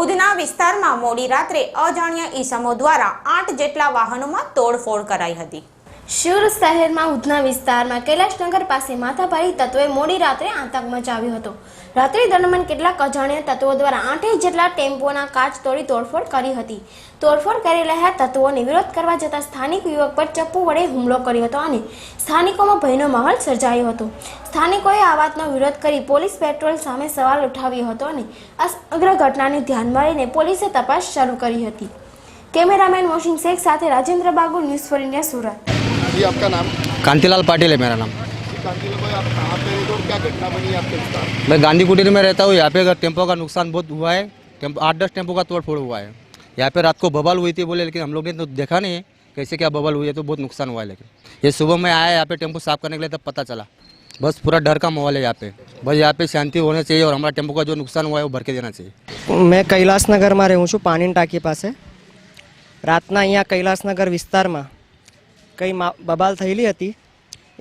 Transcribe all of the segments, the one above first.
ઉધના વિસ્તારમાં મોડી રાત્રે અજાણ્યા ઈસમો દ્વારા આઠ જેટલા વાહનોમાં તોડફોડ કરાઈ હતી. શિર શહેરમાં, ઉધના વિસ્તારમાં કૈલાશનગર પાસે માથાભારી તત્વોએ મોડી રાત્રે આતંક મચાવ્યો હતો. રાત્રિ દરમિયાન કેટલાક અજાણ્યા તત્વો દ્વારા આઠેક જેટલા ટેમ્પોના કાચ તોડી તોડફોડ કરી હતી. તોડફોડ કરી રહ્યા તત્વોને વિરોધ કરવા જતા સ્થાનિક યુવક પર ચપ્પુ વડે હુમલો કર્યો હતો અને સ્થાનિકોમાં ભયનો માહોલ સર્જાયો હતો. સ્થાનિકોએ આ વાતનો વિરોધ કરી પોલીસ પેટ્રોલ સામે સવાલ ઉઠાવ્યો હતો અને આ સમગ્ર ઘટનાને ધ્યાનમાં લઈને પોલીસે તપાસ શરૂ કરી હતી. કેમેરામેન મોશિન શેખ સાથે Rajendra Bagu news for India, Surat. जी आपका नाम कांतिलाल पाटिल है मेरा नाम कांतिल भाई आप कहाँ पे रहते हो और क्या घटना बनी है आपके विस्तार में? मैं गांधी कुटीर में रहता हूँ यहाँ पे अगर टेम्पो का नुकसान बहुत हुआ है टेम्पो आठ दस टेम्पो का तोड़ फोड़ हुआ है यहाँ पे रात को बबल हुई थी बोले लेकिन हम लोग ने तो देखा नहीं है कैसे क्या बबल हुई है तो बहुत नुकसान हुआ है लेकिन ये सुबह में आया यहाँ पे टेम्पो साफ करने के लिए तब पता चला बस पूरा डर का माहौल है यहाँ पे बस यहाँ पे शांति होना चाहिए और हमारा टेम्पो का जो नुकसान हुआ है वो भर के देना चाहिए મેં કૈલાસનગરમાં રહું છું પાણીની ટાંકી પાસે રાતના અહીંયા કૈલાસનગર વિસ્તારમાં કંઈ મા બબાલ થયેલી હતી.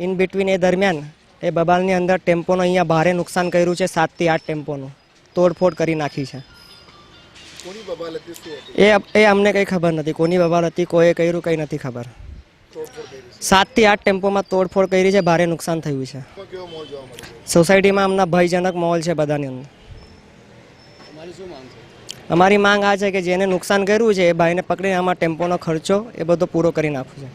ઇન બિટવીન એ દરમિયાન એ બબાલની અંદર ટેમ્પોનું અહીંયા ભારે નુકસાન કર્યું છે સાતથી આઠ ટેમ્પોનું. તોડફોડ કરી નાખી છે. કોની બબાલ હતી શું હતું? એ એ અમને કંઈ ખબર નથી. કોની બબાલ હતી કોઈએ કર્યું કંઈ નથી ખબર. સાતથી આઠ ટેમ્પોમાં તોડફોડ કરી છે ભારે નુકસાન થયું છે. સોસાયટીમાં અમના ભયજનક માહોલ છે બધાની અંદર. અમારી માંગ આ છે કે જેને નુકસાન કર્યું છે એ ભાઈને પકડીને આમાં ટેમ્પોનો ખર્ચો એ બધો પૂરો કરી નાખવું છે.